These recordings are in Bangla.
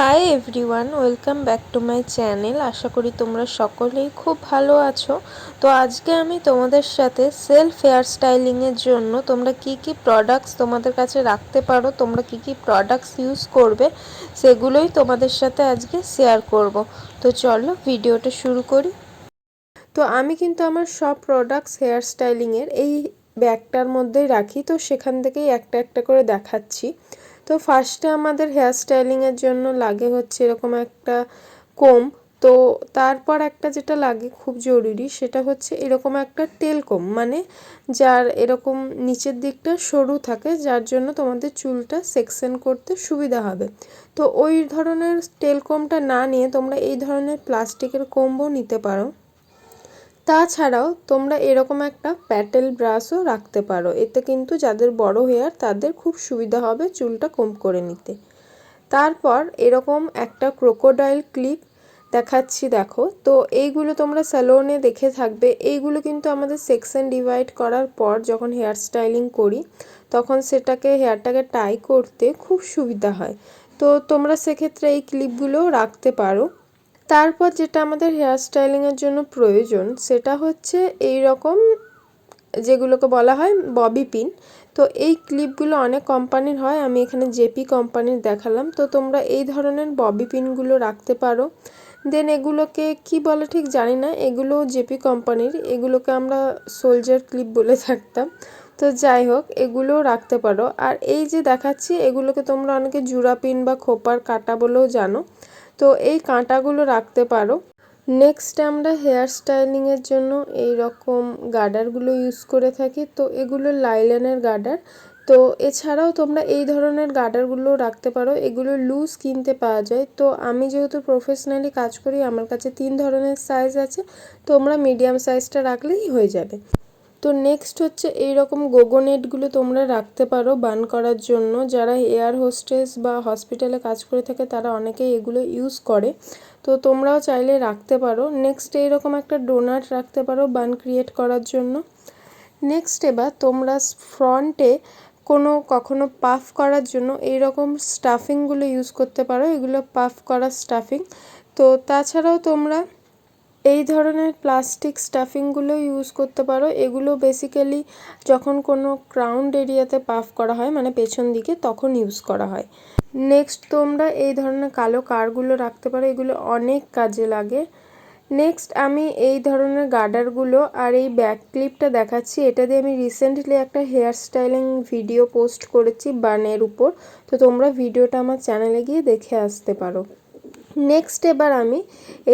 Hi everyone welcome back to my channel আশা করি তোমরা সকলেই খুব ভালো আছো। তো আজকে আমি তোমাদের সাথে সেলফ হেয়ার স্টাইলিংয়ের জন্য তোমরা কি কি প্রোডাক্টস তোমাদের কাছে রাখতে পারো, তোমরা কি কি প্রোডাক্টস ইউজ করবে, সেগুলোই তোমাদের সাথে আজকে শেয়ার করব। তো চলো ভিডিওটা শুরু করি। তো আমি কিন্তু আমার সব প্রোডাক্টস হেয়ার স্টাইলিংয়ের এই ব্যাগটার মধ্যেই রাখি। তো সেখান থেকেই একটা একটা করে দেখাচ্ছি। তো ফার্স্টে আমাদের হেয়ার স্টাইলিংয়ের জন্য লাগে হচ্ছে এরকম একটা কোম তো তারপর একটা যেটা লাগে খুব জরুরি সেটা হচ্ছে এরকম একটা তেল কোম মানে যার এরকম নিচের দিকটা সরু থাকে যার জন্য তোমাদের চুলটা সেকশন করতে সুবিধা হবে। তো ওই ধরনের তেল কোমটা না নিয়ে তোমরা এই ধরনের প্লাস্টিকের কোম্বও নিতে পারো। তাছাড়াও তোমরা এরকম একটা প্যাটেল ব্রাশও রাখতে পারো। এতে কিন্তু যাদের বড় হেয়ার তাদের খুব সুবিধা হবে চুলটা কম করে নিতে। তারপর এরকম একটা ক্রোকোডাইল ক্লিপ দেখাচ্ছি, দেখো। তো এইগুলো তোমরা স্যালোনে দেখে থাকবে। এইগুলো কিন্তু আমাদের সেকশন ডিভাইড করার পর যখন হেয়ার স্টাইলিং করি, তখন সেটাকে, হেয়ারটাকে টাই করতে খুব সুবিধা হয়। তো তোমরা সেক্ষেত্রে এই ক্লিপগুলো রাখতে পারো। তারপর যেটা আমাদের হেয়ার স্টাইলিংয়ের জন্য প্রয়োজন, সেটা হচ্ছে এই রকম যেগুলোকে বলা হয় ববি পিন তো এই ক্লিপগুলো অনেক কোম্পানির হয়, আমি এখানে জেপি কোম্পানির দেখালাম। তো তোমরা এই ধরনের ববি পিনগুলো রাখতে পারো। দেন এগুলোকে কি বলে ঠিক জানি না, এগুলো জেপি কোম্পানির এগুলোকে আমরা সোলজার ক্লিপ বলে থাকতাম। তো যাই হোক, এগুলো রাখতে পারো। আর এই যে দেখাচ্ছি, এগুলোকে তোমরা অনেকে জুড়া পিন বা খোপার কাটা বলেও জানো। তো এই কাঁটাগুলো রাখতে পারো। নেক্সট আমরা হেয়ার স্টাইলিংয়ের জন্য এই রকম গার্ডারগুলো ইউজ করে থাকি। তো এগুলো লাইলেনের গার্ডার তো এছাড়াও তোমরা এই ধরনের গার্ডারগুলো রাখতে পারো। এগুলো লুজ কিনতে পাওয়া যায়। তো আমি যেহেতু প্রফেশনালি কাজ করি, আমার কাছে তিন ধরনের সাইজ আছে। তোমরা মিডিয়াম সাইজটা রাখলেই হয়ে যাবে। তো নেক্সট হচ্ছে এই রকম গোগোনেটগুলো তোমরা রাখতে পারো বান করার জন্য। যারা এয়ার হোস্টেস বা হসপিটালে কাজ করে থাকে, তারা অনেকেই এগুলো ইউজ করে। তো তোমরাও চাইলে রাখতে পারো। নেক্সট এইরকম একটা ডোনাট রাখতে পারো বান ক্রিয়েট করার জন্য। নেক্সট এবার তোমরা ফ্রন্টে কোনো কখনো পাফ করার জন্য এই রকম স্টাফিংগুলো ইউজ করতে পারো। এগুলো পাফ করার স্টাফিং তো তাছাড়াও তোমরা এই ধরনের প্লাস্টিক স্টাফিংগুলো ইউজ করতে পারো। এগুলো বেসিক্যালি যখন কোনো ক্রাউন্ড এরিয়াতে পাফ করা হয় মানে পেছন দিকে, তখন ইউজ করা হয়। নেক্সট তোমরা এই ধরনের কালো কারগুলো রাখতে পারো, এগুলো অনেক কাজে লাগে। নেক্সট আমি এই ধরনের গার্ডারগুলো আর এই ব্যাক ক্লিপটা দেখাচ্ছি। এটা দিয়ে আমি রিসেন্টলি একটা হেয়ার স্টাইলিং ভিডিও পোস্ট করেছি বানের উপর। তো তোমরা ভিডিওটা আমার চ্যানেলে গিয়ে দেখে আসতে পারো। নেক্সট এবার আমি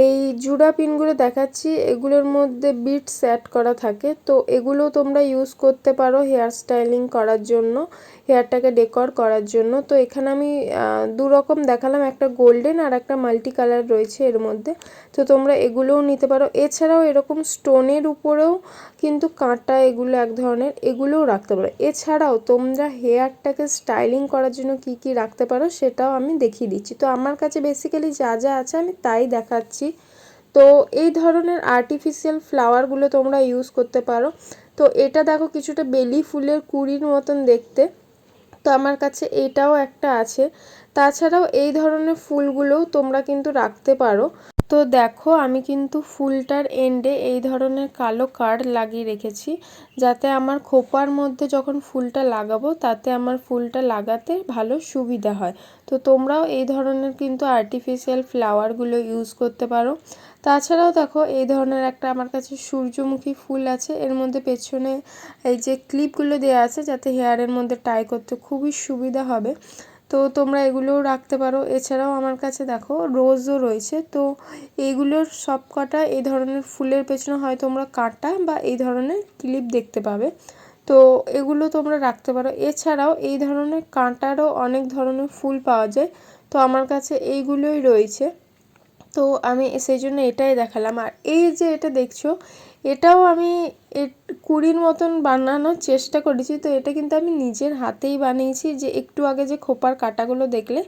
এই জুড়া পিনগুলো দেখাচ্ছি, এগুলোর মধ্যে বিটস অ্যাড করা থাকে। তো এগুলো তোমরা ইউজ করতে পারো হেয়ার স্টাইলিং করার জন্য হেয়ারটাকে ডেকর করার জন্য। তো এখানে আমি দু রকম দেখালাম, একটা গোল্ডেন আর একটা মাল্টি কালার রয়েছে এর মধ্যে। তো তোমরা এগুলোও নিতে পারো। এছাড়াও এরকম স্টোনের উপরেও কিন্তু কাঁটা এগুলো এক ধরনের, এগুলোও রাখতে পারো। এছাড়াও তোমরা হেয়ারটাকে স্টাইলিং করার জন্য কি কি রাখতে পারো সেটাও আমি দেখিয়ে দিচ্ছি। তো আমার কাছে বেসিক্যালি যা যা আছে আমি তাই দেখাচ্ছি। তো এই ধরনের আর্টিফিশিয়াল ফ্লাওয়ারগুলো তোমরা ইউজ করতে পারো। তো এটা দেখো কিছুটা বেলি ফুলের কুড়ির মতন দেখতে। তো আমার কাছে এটাও একটা আছে। তাছাড়াও এই ধরনের ফুলগুলোও তোমরা কিন্তু রাখতে পারো। তো দেখো, আমি কিন্তু ফুলটার এন্ডে এই ধরনের কালো কার্ড লাগিয়ে রেখেছি। যাতে আমার খোপার মধ্যে যখন ফুলটা লাগাবো, তাতে আমার ফুলটা লাগাতে ভালো সুবিধা হয়। তো তোমরাও এই ধরনের কিন্তু আর্টিফিশিয়াল ফ্লাওয়ারগুলো ইউজ করতে পারো। তাছাড়াও দেখো, এই ধরনের একটা আমার কাছে সূর্যমুখী ফুল আছে। এর মধ্যে পেছনে এই যে ক্লিপগুলো দেওয়া আছে, যাতে হেয়ারের মধ্যে টাই করতে খুবই সুবিধা হবে। তো তোমরা এগুলোও রাখতে পারো। এছাড়াও আমার কাছে দেখো রোজও রয়েছে। তো এইগুলোর সব কটা এই ধরনের ফুলের পেছনে হয় তোমরা কাঁটা বা এই ধরনের ক্লিপ দেখতে পাবে। তো এগুলো তোমরা রাখতে পারো। এছাড়াও এই ধরনের কাঁটারও অনেক ধরনের ফুল পাওয়া যায়। তো আমার কাছে এইগুলোই রয়েছে। তো আমি সেই জন্য এটাই দেখালাম। আর এই যে এটা দেখছ এটাও আমি কুড়ির মতন বানানোর চেষ্টা করেছি। তো এটা কিন্তু আমি নিজের হাতেই বানিয়েছি যে একটু আগে যে খোপার কাটাগুলো দেখলে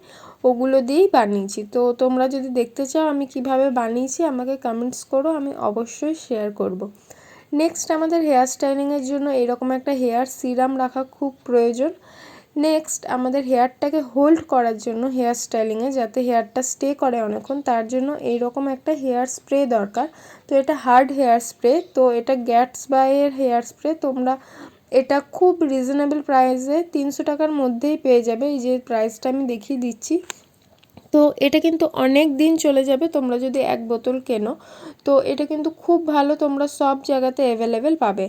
ওগুলো দিয়েই বানিয়েছি। তো তোমরা যদি দেখতে চাও আমি কীভাবে বানিয়েছি, আমাকে কমেন্টস করো, আমি অবশ্যই শেয়ার করব। নেক্সট আমাদের হেয়ার স্টাইলিংয়ের জন্য এরকম একটা হেয়ার সিরাম রাখা খুব প্রয়োজন। নেক্সট আমাদের হেয়ারটাকে হোল্ড করার জন্য হেয়ার স্টাইলিংয়ে যাতে হেয়ারটা স্টে করে অনেকক্ষণ, তার জন্য এইরকম একটা হেয়ার স্প্রে দরকার। তো এটা হার্ড হেয়ার স্প্রে তো এটা গ্যাটস বাইয়ের হেয়ার স্প্রে তোমরা এটা খুব রিজনেবল প্রাইসে তিনশো টাকার মধ্যেই পেয়ে যাবে। এই যে প্রাইসটা আমি দেখিয়ে দিচ্ছি। তো এটা কিন্তু অনেক দিন চলে যাবে তোমরা যদি এক বোতল কেনো। তো এটা কিন্তু খুব ভালো তোমরা সব জায়গাতে অ্যাভেলেবেল পাবে।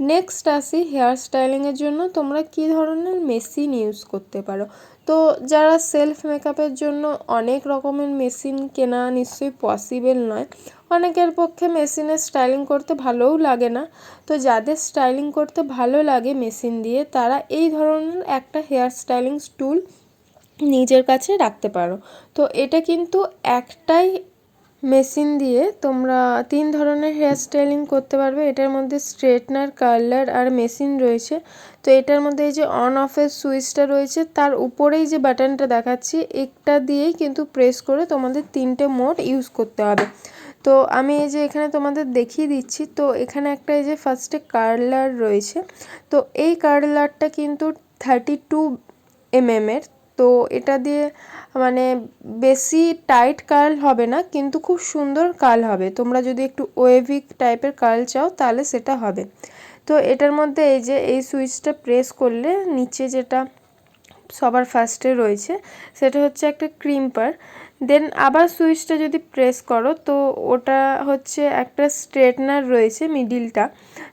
নেক্সট আসি হেয়ার স্টাইলিংয়ের জন্য। তোমরা কি ধরনের মেশিন ইউজ করতে পারো? তো যারা সেলফ মেকআপের জন্য অনেক রকমের মেশিন কেনা নিশ্চয়ই পসিবল নয়। অনেকের পক্ষে মেশিনে স্টাইলিং করতে ভালোও লাগে না। তো যাদের স্টাইলিং করতে ভালো লাগে মেশিন দিয়ে, তারা এই ধরনের একটা হেয়ার স্টাইলিং টুল নিজের কাছে রাখতে পারো। তো এটা কিন্তু একটাই মেশিন দিয়ে তোমরা তিন ধরনের হেয়ার স্টাইলিং করতে পারবে। এটার মধ্যে স্ট্রেটনার কার্লার আর মেশিন রয়েছে। তো এটার মধ্যে এই যে অন অফের সুইচটা রয়েছে, তার উপরেই যে বাটনটা দেখাচ্ছি, একটা দিয়েই কিন্তু প্রেস করে তোমাদের তিনটে মোড ইউজ করতে হবে। তো আমি এই যে এখানে তোমাদের দেখিয়ে দিচ্ছি, তো এখানে একটা এই যে ফার্স্টে কার্লার রয়েছে। তো এই কার্লারটা কিন্তু থার্টি টু এমএমের তো এটা দিয়ে মানে বেশি টাইট কার্ল হবে না, কিন্তু খুব সুন্দর কার্ল হবে। তোমরা যদি একটু ওয়েভিক টাইপের কার্ল চাও, তাহলে সেটা হবে। তো এটার মধ্যে এই যে, এই সুইচটা প্রেস করলে নিচে যেটা সবার ফার্স্টে রয়েছে, সেটা হচ্ছে একটা ক্রিম্পার দেন আবার সুইচটা যদি প্রেস করো, তো ওটা হচ্ছে একটা স্ট্রেটনার রয়েছে মিডিলটা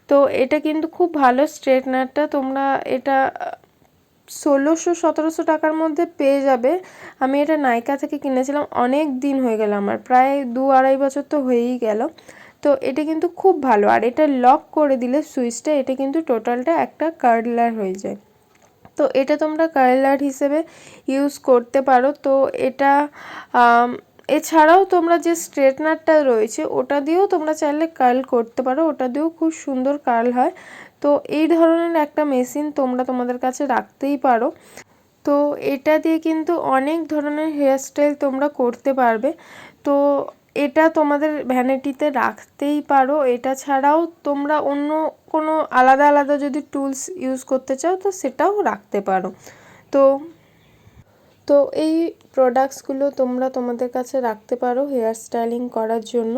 তো এটা কিন্তু খুব ভালো স্ট্রেটনারটা তোমরা এটা ষোলোশো, সতেরোশো টাকার মধ্যে পেয়ে যাবে। আমি এটা নাইকা থেকে কিনেছিলাম, অনেক দিন হয়ে গেল আমার, প্রায় দু আড়াই বছর তো হয়েই গেল। তো এটা কিন্তু খুব ভালো, আর এটা লক করে দিলে সুইচটা, এটা কিন্তু টোটালটা একটা কার্লার হয়ে যায়। তো এটা তোমরা কার্লার হিসেবে ইউজ করতে পারো। তো এটা এছাড়াও তোমরা যে স্ট্রেটনারটা রয়েছে, ওটা দিয়েও তোমরা চাইলে কার্ল করতে পারো। ওটা দিয়েও খুব সুন্দর কার্ল হয়। তো এই ধরনের একটা মেশিন তোমরা তোমাদের কাছে রাখতেই পারো। তো এটা দিয়ে কিন্তু অনেক ধরনের হেয়ারস্টাইল তোমরা করতে পারবে। তো এটা তোমাদের ভ্যানিটিতে রাখতেই পারো। এটা ছাড়াও তোমরা অন্য কোনো আলাদা আলাদা যদি টুলস ইউজ করতে চাও, তো সেটাও রাখতে পারো। তো তো এই প্রোডাক্টসগুলো তোমরা তোমাদের কাছে রাখতে পারো হেয়ার স্টাইলিং করার জন্য।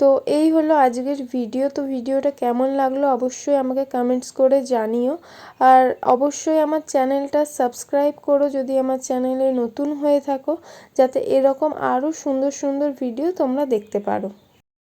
তো এই হলো আজকের ভিডিও তো ভিডিওটা কেমন লাগল অবশ্যই আমাকে কমেন্টস করে জানিও। আর অবশ্যই আমার চ্যানেলটা সাবস্ক্রাইব করো যদি আমার চ্যানেলে নতুন হয়ে থাকো, যাতে এরকম আরও সুন্দর সুন্দর ভিডিও তোমরা দেখতে পারো।